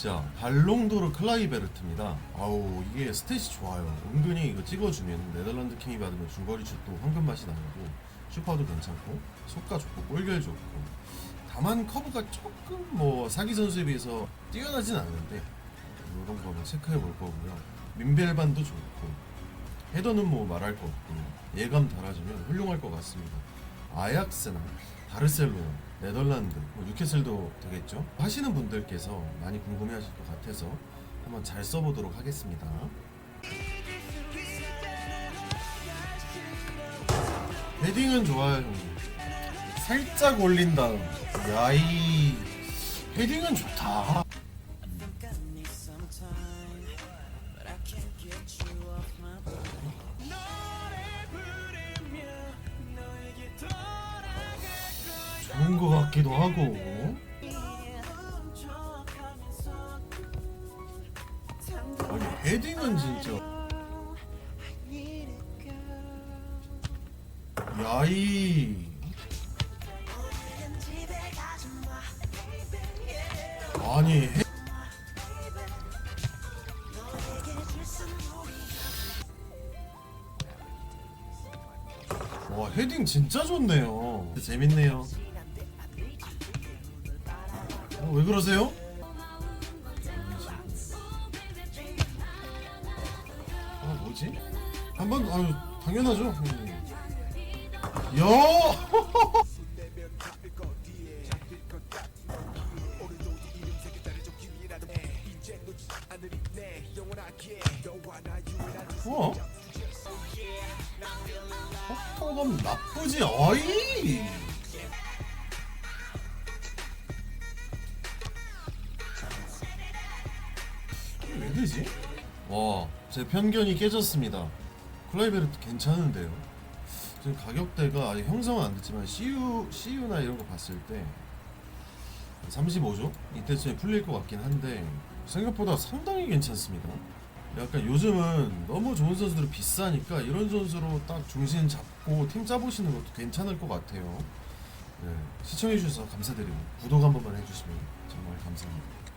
자, 발롱도르 클라이베르트입니다. 아우, 이게 스탯이 좋아요. 은근히 이거 찍어주면 네덜란드 킹이 받으면 중거리 슛도 황금 맛이 나고 슈퍼도 괜찮고 속가 좋고 골결 좋고 다만 커브가 조금 뭐 사기 선수에 비해서 뛰어나진 않는데 이런 거는 체크해 볼 거고요. 민벨반도 좋고 헤더는 뭐 말할 거 없고 예감 달아주면 훌륭할 것 같습니다. 아약스나 바르셀로나, 네덜란드, 뭐 뉴캐슬도 되겠죠. 하시는 분들께서 많이 궁금해 하실 것 같아서 한번 잘 써보도록 하겠습니다. 헤딩은 좋아요, 형님. 살짝 올린 다음, 야이 헤딩은 좋다. 좋은 것 같기도 하고. 아니 헤딩은 진짜. 야이. 아니 헤... 와 헤딩 진짜 좋네요. 재밌네요. 어, 왜 그러세요? 아 뭐지? 한번 아유 당연하죠. 음. 야! 어? 속도감 나쁘지 어이! 왜 되지? 와, 제 편견이 깨졌습니다. 클라이베르트 괜찮은데요. 지금 가격대가 아직 형성은 안 됐지만 CU, CU나 이런 거 봤을 때 35조? 이때쯤에 풀릴 것 같긴 한데 생각보다 상당히 괜찮습니다. 약간 요즘은 너무 좋은 선수들이 비싸니까 이런 선수로 딱 중심 잡고 팀 짜보시는 것도 괜찮을 것 같아요. 네, 시청해주셔서 감사드리고 구독 한 번만 해주시면 정말 감사합니다.